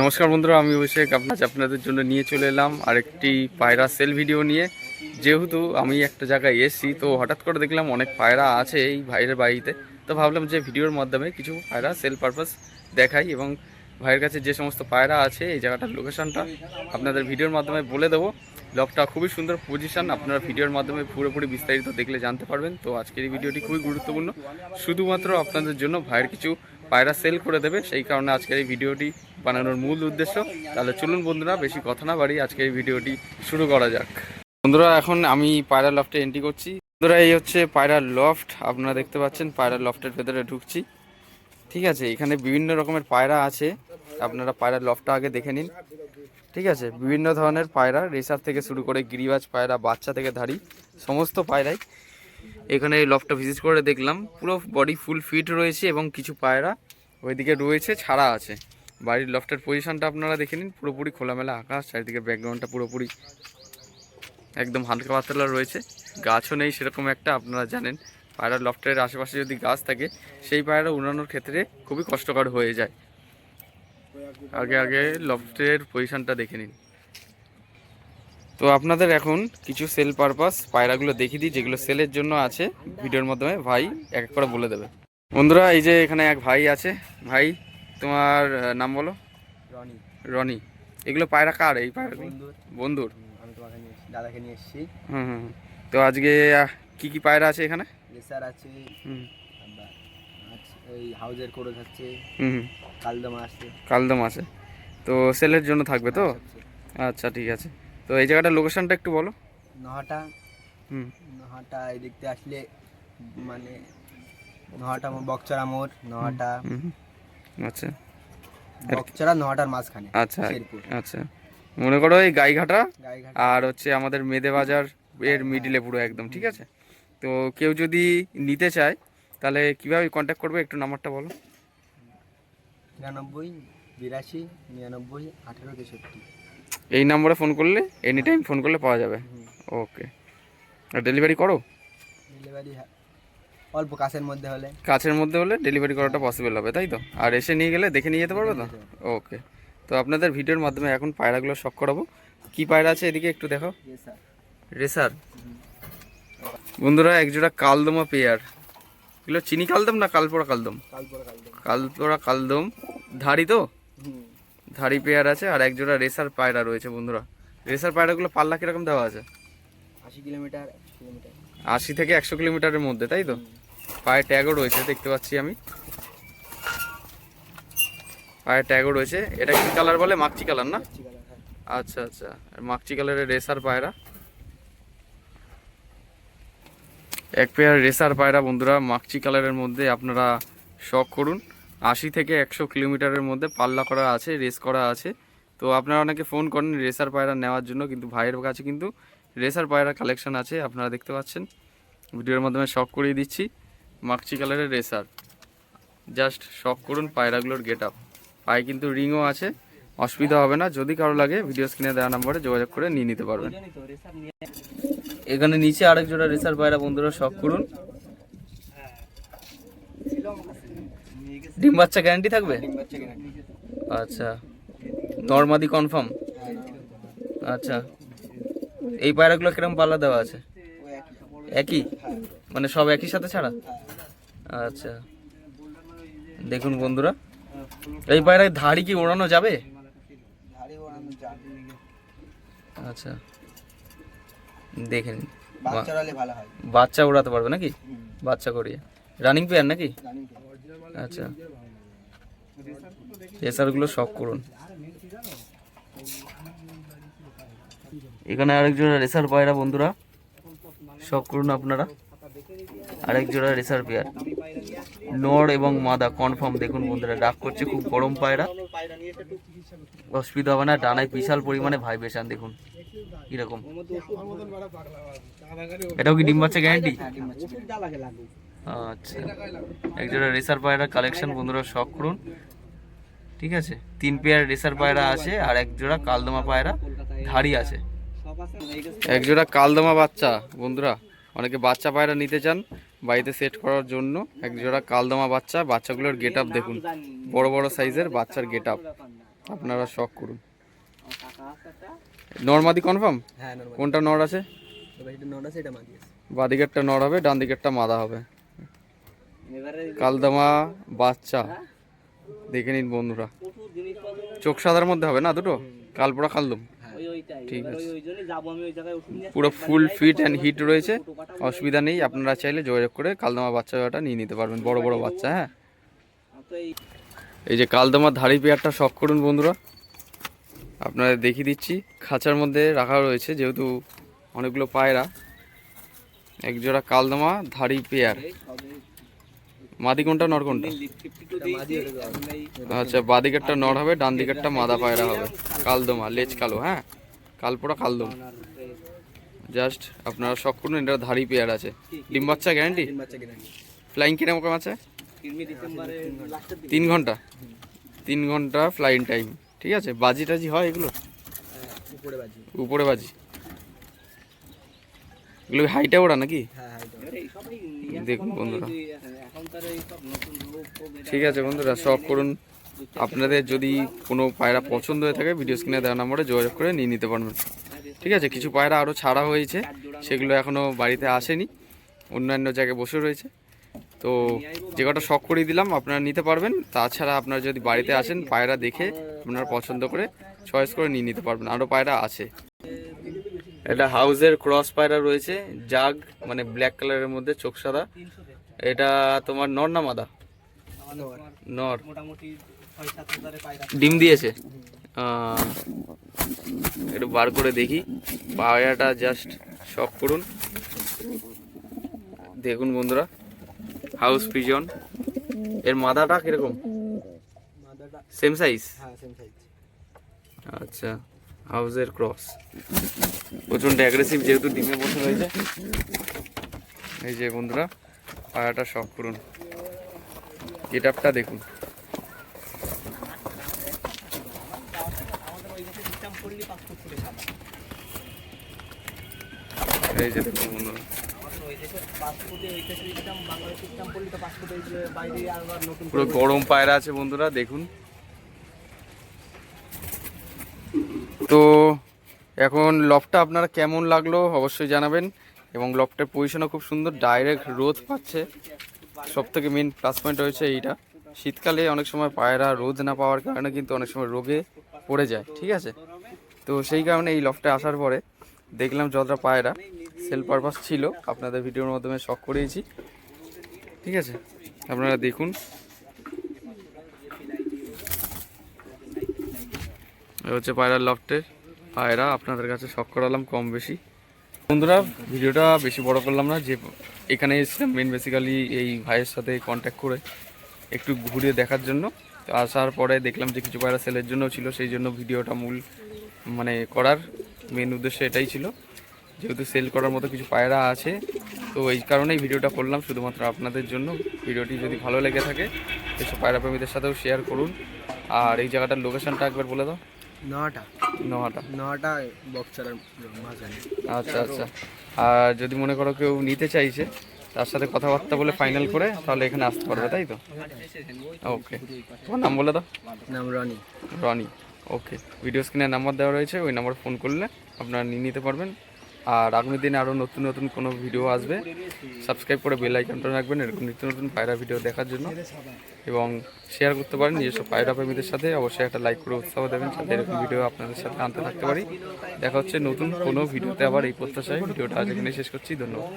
নমস্কার বন্ধুরা, আমি অভিষেক। আপনার আপনাদের জন্য নিয়ে চলে এলাম আরেকটি পায়রা সেল ভিডিও নিয়ে। যেহেতু আমি একটা জায়গায় এসেছি, তো হঠাৎ করে দেখলাম অনেক পায়রা আছে এই ভাইয়ের বাড়িতে। তো ভাবলাম যে ভিডিওর মাধ্যমে কিছু পায়রা সেল পারপাস দেখাই এবং ভাইয়ের কাছে যে সমস্ত পায়রা আছে, এই জায়গাটার লোকেশনটা আপনাদের ভিডিওর মাধ্যমে বলে দেবো। লকটা খুবই সুন্দর পজিশন আপনারা ভিডিওর মাধ্যমে পুরোপুরি বিস্তারিত দেখলে জানতে পারবেন। তো আজকের এই ভিডিওটি খুবই গুরুত্বপূর্ণ। শুধুমাত্র আপনাদের জন্য ভাইয়ের কিছু পায়রা সেল করে দেবে, সেই কারণে আজকের এই ভিডিওটি বানানোর মূল উদ্দেশ্য। তাহলে চলুন বন্ধুরা, বেশি কথা না বাড়ি আজকে এই ভিডিওটি শুরু করা যাক। বন্ধুরা, এখন আমি পায়রা লফটে এন্ট্রি করছি। বন্ধুরা, এই হচ্ছে পায়রা লফট আপনারা দেখতে পাচ্ছেন পায়রা লফটের ভেতরে ঢুকছি। ঠিক আছে, এখানে বিভিন্ন রকমের পায়রা আছে। আপনারা পায়রার লফটটা আগে দেখে নিন। ঠিক আছে, বিভিন্ন ধরনের পায়রা, রেসার থেকে শুরু করে গিরিবাজ পায়রা, বাচ্চা থেকে ধাড়ি সমস্ত পায়রাই এখানে এই লফটটা ভিজিট করে দেখলাম। পুরো বডি ফুল ফিট রয়েছে এবং কিছু পায়রা ওইদিকে রয়েছে, ছাড়া আছে। বাড়ির লফটের পজিশনটা আপনারা দেখে নিন, পুরোপুরি খোলামেলা আকাশ, চারিদিকে ব্যাকগ্রাউন্ডটা পুরোপুরি একদম হালকা পাতলা রয়েছে। গাছও নেই সেরকম একটা, আপনারা জানেন। পায়রা লফটের আশেপাশে যদি গাছ থাকে, সেই পায়রা উড়ানোর ক্ষেত্রে খুবই কষ্টকর হয়ে যায়। আগে আগে লফটের পজিশনটা দেখে নিন। তো আপনাদের এখন কিছু সেল পারপাস পায়রাগুলো দেখিয়ে দিই, যেগুলো সেলের জন্য আছে। ভিডিওর মাধ্যমে ভাই এক এক করে বলে দেবে। বন্ধুরা, এই যে এখানে এক ভাই আছে। ভাই তোমার নাম বলো? রনি। রনি। এগুলো পায়রা কার এই পায়রাগুলো? বন্ধুর। আমি তোমাকে নিয়ে দাদাকে নিয়ে এসেছি। হুম হুম। তো আজকে কি কি পায়রা আছে এখানে? রেসার আছে হুম। ওই হাউজের কোরস আছে হুম কালদমা আছে। কালদম আছে। তো সেলের জন্য থাকবে তো? আচ্ছা ঠিক আছে। তো এই জায়গাটার লোকেশনটা একটু বলো। নহাটা। হুম। নহাটা এই দেখতে আসলে মানে নহাটা মো- বকচড়া মোড় নহাটা। আচ্ছা। বকচড়া নহাটার মাঝখানে আচ্ছা আচ্ছা। মনে করো এই গাইঘাটা আর হচ্ছে আমাদের মেদে বাজার এর মিডিলে পুরো একদম ঠিক আছে? তো কেউ যদি নিতে চায় তাহলে কীভাবে কন্ট্যাক্ট করবে? একটু নাম্বারটা বলো। তিরানব্বই বিরাশি নিরানব্বই আঠেরো তেষট্টি। এই নম্বরে ফোন করলে এনি টাইম ফোন করলে পাওয়া যাবে। ওকে আর ডেলিভারি করো? ডেলিভারি অল্প কাছের মধ্যে হলে। কাছের মধ্যে হলে ডেলিভারি করাটা পসিবল হবে তাই তো? আর এসে নিয়ে গেলে দেখে নিয়ে যেতে পারবে তো? ওকে তো আপনাদের ভিডিওর মাধ্যমে এখন পায়রাগুলো শখ করাবো। কি পায়রা আছে এদিকে একটু দেখো। রেসার। বন্ধুরা একজোড়া কালদমা পেয়ার। এগুলো চিনি কালদম না কালপোড়া কালদম? কালপোড়া কালদম। ধাড়ি তো? ধাড়ি পেয়ার আছে আর একজোড়া রেসার পায়রা রয়েছে বন্ধুরা। রেসার পায়রাগুলো পাল্লা কীরকম দেওয়া আছে? আশি কিলোমিটার আশি থেকে একশো কিলোমিটারের মধ্যে তাই তো? পায়ে ট্যাগও রয়েছে দেখতে পাচ্ছি আমি। পায়ে ট্যাগও রয়েছে। এটা কি কালার বলে? মাকচি কালার না? হ্যাঁ। আচ্ছা আচ্ছা। আর মাকচি কালারের রেসার পায়রা। এক পেয়ার রেসার পায়রা বন্ধুরা মাকচি কালারের মধ্যে আপনারা শখ করুন। আশি থেকে একশো কিলোমিটারের মধ্যে পাল্লা করা আছে রেস করা আছে। তো আপনারা অনেকে ফোন করেন রেসার পায়রা নেওয়ার জন্য কিন্তু ভাইয়ের কাছে কিন্তু রেসার পায়রা কালেকশন আছে আপনারা দেখতে পাচ্ছেন। ভিডিওর মাধ্যমে শখ করিয়ে দিচ্ছি। মাকচি কালারের রেসার। জাস্ট শখ করুন পায়রাগুলোর গেট আপ পায়ে কিন্তু রিংও আছে, অসুবিধা হবে না, যদি কারও লাগে ভিডিও স্ক্রিনে দেওয়া নাম্বারে যোগাযোগ করে নিয়ে নিতে পারবেন। এখানে নিচে আরেক জোড়া রেসার পায়রা বন্ধুরা, শখ করুন। ডিম বাচ্চা গ্যারান্টি থাকবে? আচ্ছা। নর্মাদি কনফার্ম আচ্ছা। এই পায়রাগুলো কীরকম পাল্লা দেওয়া আছে? একই? মানে সব একই সাথে ছাড়া? আচ্ছা। দেখুন বন্ধুরা এই পায়রায় ধাড়ি কি ওড়ানো যাবে? আচ্ছা। দেখে নিন। বাচ্চা ওড়াতে পারবে নাকি? বাচ্চা করিয়ে। রানিং পেয়ার নাকি। আচ্ছা। রেসারগুলো শখ করুন। এখানে আরেক জোড়া রেসার পায়রা বন্ধুরা। শখ করুন আপনারা। আরেক জোড়া রেসার পেয়ার। নর এবং মাদা কনফার্ম দেখুন বন্ধুরা ডাক করছে খুব গরম পায়রা। অসুবিধা হবে না, ডানায় বিশাল পরিমাণে ভাইব্রেশন দেখুন, কীরকম। এটাও কি ডিম বাচ্চা গ্যারান্টি। আচ্ছা একজোড়া রেসার পায়রা কালেকশন বন্ধুরা শখ করুন। ঠিক আছে, তিন পেয়ার রেসার পায়রা আছে, আর এক জোড়া কালদমা পায়রা, ধাড়ি আছে। এক জোড়া কালদমা বাচ্চা, বন্ধুরা, অনেকে বাচ্চা পায়রা নিতে চান বাড়িতে সেট করার জন্য এক জোড়া কালদমা বাচ্চা বাচ্চাগুলোর গেট আপ দেখুন। বড় বড় সাইজের বাচ্চার গেট আপ আপনারা শখ করুন। নর্মাদি কনফার্ম হ্যাঁ কোনটা নর আছে? এবার এটা নটা সেটা মাঝি আছে। বাঁ দিকেরটা নর হবে ডান দিকেরটা মাদা হবে। কালদামা বাচ্চা। দেখে নিন বন্ধুরা। চোখ সাদার মধ্যে হবে না দুটো? কালপোড়া কালদম। ঠিক আছে। পুরো ফুল ফিট অ্যান্ড হিট রয়েছে। অসুবিধা নেই আপনারা চাইলে যোগাযোগ করে কালদামা বাচ্চাটা নিয়ে নিতে পারবেন বড় বড় বাচ্চা হ্যাঁ। এই যে কালদামার ধাড়ি পেয়ারটা শখ করুন বন্ধুরা। আপনারা দেখিয়ে দিচ্ছি খাঁচার মধ্যে রাখা রয়েছে যেহেতু অনেকগুলো পায়রা। একজোড়া কালদমা ধাড়ি পেয়ার। মাদি কোনটা নর কোনটা? আচ্ছা বাদিকেরটা নর হবে ডান দিকেরটা মাদা পায়রা হবে। কালদমা লেজ কালো হ্যাঁ। কালপোড়া কালদম জাস্ট আপনারা শখ করুন এটা ধাড়ি পেয়ার আছে ডিম বাচ্চা গ্যারান্টি ফ্লাইং কীরকম আছে? তিন ঘণ্টা। তিন ঘণ্টা? ফ্লাইং টাইম ঠিক আছে? বাজি টাজি হয় এগুলো? উপরে বাজি। এগুলো হাইটা ওড়া নাকি? হ্যাঁ হ্যাঁ দেখুন বন্ধুরা। ঠিক আছে বন্ধুরা শখ করুন। আপনাদের যদি কোনো পায়রা পছন্দ হয়ে থাকে ভিডিও স্ক্রিনে দেওয়া নম্বরে যোগাযোগ করে নিয়ে নিতে পারবেন। ঠিক আছে? কিছু পায়রা আরও ছাড়া হয়েছে সেগুলো এখনও বাড়িতে আসেনি। অন্যান্য জায়গায় বসে রয়েছে। তো যে কটা শখ করিয়ে দিলাম আপনারা নিতে পারবেন। তাছাড়া আপনারা যদি বাড়িতে আসেন পায়রা দেখে আপনারা পছন্দ করে চয়েস করে নিয়ে নিতে পারবেন। আরও পায়রা আছে। এটা হাউজের ক্রস পায়রা রয়েছে জাগ মানে ব্ল্যাক কালারের মধ্যে চোখ সাদা। এটা তোমার নর না মাদা? নর। মোটামুটি ডিম দিয়েছে? একটু বার করে দেখি। পায়রাটা জাস্ট শখ করুন। দেখুন বন্ধুরা হাউস পিজন এর মাদাটা কীরকম? সেম সাইজ হ্যাঁ সেম সাইজ আচ্ছা হাউসের ক্রস প্রচণ্ড অ্যাগ্রেসিভ যেহেতু ডিমে বসে রয়েছে। এই যে বন্ধুরা পায়াটা শখ করুন। গেট আপটা দেখুন। এই যে দেখুন পুরো গরম পায়রা আছে বন্ধুরা দেখুন। তো এখন লফটা আপনারা কেমন লাগল অবশ্যই জানাবেন এবং লফটের পজিশনও খুব সুন্দর ডাইরেক্ট রোদ পাচ্ছে। সব থেকে মেন প্লাস পয়েন্ট হয়েছে এইটা। শীতকালে অনেক সময় পায়রা রোদ না পাওয়ার কারণে কিন্তু অনেক সময় রোগে পড়ে যায় ঠিক আছে? তো সেই কারণে এই লফটে আসার পরে দেখলাম যতটা পায়রা। সেল পারপাস ছিল। আপনাদের ভিডিওর মাধ্যমে শখ করিয়েছি। ঠিক আছে? আপনারা দেখুন। হচ্ছে পায়রার লফটের পায়রা, আপনাদের কাছে শখ করালাম কম বেশি। বন্ধুরা, ভিডিওটা বেশি বড় করলাম না। যে এখানে এসেছিলাম মেন বেসিক্যালি এই ভাইয়ের সাথে কন্ট্যাক্ট করে একটু ঘুরিয়ে দেখার জন্য। আসার পরে দেখলাম যে কিছু পায়রা সেলের জন্য ছিল। সেই জন্য ভিডিওটা মূল মানে করার মেন উদ্দেশ্য এটাই ছিল। যেহেতু সেল করার মতো কিছু পায়রা আছে তো এই কারণেই ভিডিওটা করলাম শুধুমাত্র আপনাদের জন্য। ভিডিওটি যদি ভালো লেগে থাকে এসব পায়রা প্রেমীদের সাথেও শেয়ার করুন। আর এই জায়গাটার লোকেশনটা একবার বলে দাও। নটা নটা বক্সারের মাঝানে আচ্ছা আচ্ছা। আর যদি মনে করো কেউ নিতে চাইছে তার সাথে কথাবার্তা বলে ফাইনাল করে তাহলে এখানে আসতে পারবে তাই তো? ওকে তোমার নাম বলে দাও। নাম রনি। রনি। ওকে ভিডিও স্ক্রিনে নাম্বার দেওয়া রয়েছে, ওই নাম্বার ফোন করলে আপনারা নিয়ে নিতে পারবেন। আর আগামী দিনে আরও নতুন নতুন কোনো ভিডিও আসবে। সাবস্ক্রাইব করে বেল আইকনটা রাখবেন, এরকম নিত্য নতুন পায়রা ভিডিও দেখার জন্য। এবং শেয়ার করতে পারেন, নিজস্ব পায়রা প্রেমীদের সাথে। অবশ্যই একটা লাইক করে উৎসাহ দেবেন, যাতে এরকম ভিডিও আপনাদের সাথে আনতে থাকতে পারি। দেখা হচ্ছে নতুন কোনো ভিডিওতে আবার এই প্রত্যাশায়। ভিডিওটা আজ এখানে শেষ করছি, ধন্যবাদ।